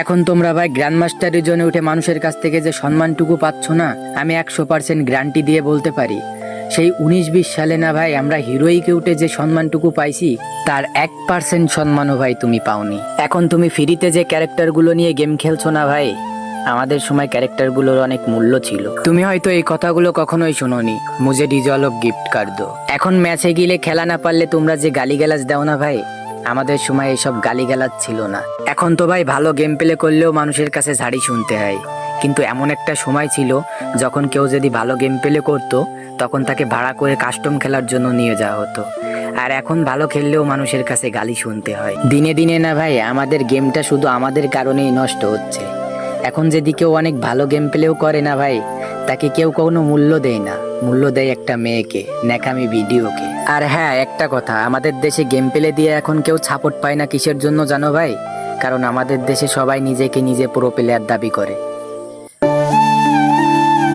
এখন তোমরা ভাই গ্র্যান্ড মাস্টারের জন্য উঠে মানুষের কাছ থেকে যে সম্মানটুকু পাচ্ছ না, আমি একশো পার্সেন্ট গ্যারান্টি দিয়ে বলতে পারি। সেই উনিশ বিশ সালে না ভাই, আমরা হিরোইকে উঠে যে সম্মানটুকু পাইছি, তার এক পার্সেন্ট সম্মানও ভাই তুমি পাওনি। এখন তুমি ফ্রিতে যে ক্যারেক্টারগুলো নিয়ে গেম খেলছো না ভাই, আমাদের সময় ক্যারেক্টারগুলোর অনেক মূল্য ছিল। তুমি হয়তো এই কথাগুলো কখনোই শোনোনি, মুজে ডিজলভ গিফট কার দো। এখন ম্যাচে গিলে খেলা না পারলে তোমরা যে গালিগালাজ দাও না ভাই আমাদের সময় এসব গালিগালাজ ছিল না। এখন তো ভাই ভালো গেম প্লে করলেও মানুষের কাছে ঝাড়ি শুনতে হয়। কিন্তু এমন একটা সময় ছিল, যখন কেউ যদি ভালো গেম প্লে করতো, তখন তাকে ভাড়া করে কাস্টম খেলার জন্য নিয়ে যাওয়া হতো। আর এখন ভালো খেললেও মানুষের কাছে গালি শুনতে হয়। দিনে দিনে না ভাই, আমাদের গেমটা শুধু আমাদের কারণেই নষ্ট হচ্ছে। এখন যদি কেউ অনেক ভালো গেম প্লেও করে না ভাই তাকে কেউ কোনো মূল্য দেয় না। মূল্য দেয় একটা মেয়েকে নেকামি ভিডিওকে। আর হ্যাঁ একটা কথা, আমাদের দেশে গেম পেলে দিয়ে এখন কেউ সাপোর্ট পায় না কিসের জন্য জানো ভাই? কারণ আমাদের দেশে সবাই নিজেকে নিজে প্রো প্লেয়ার দাবি করে।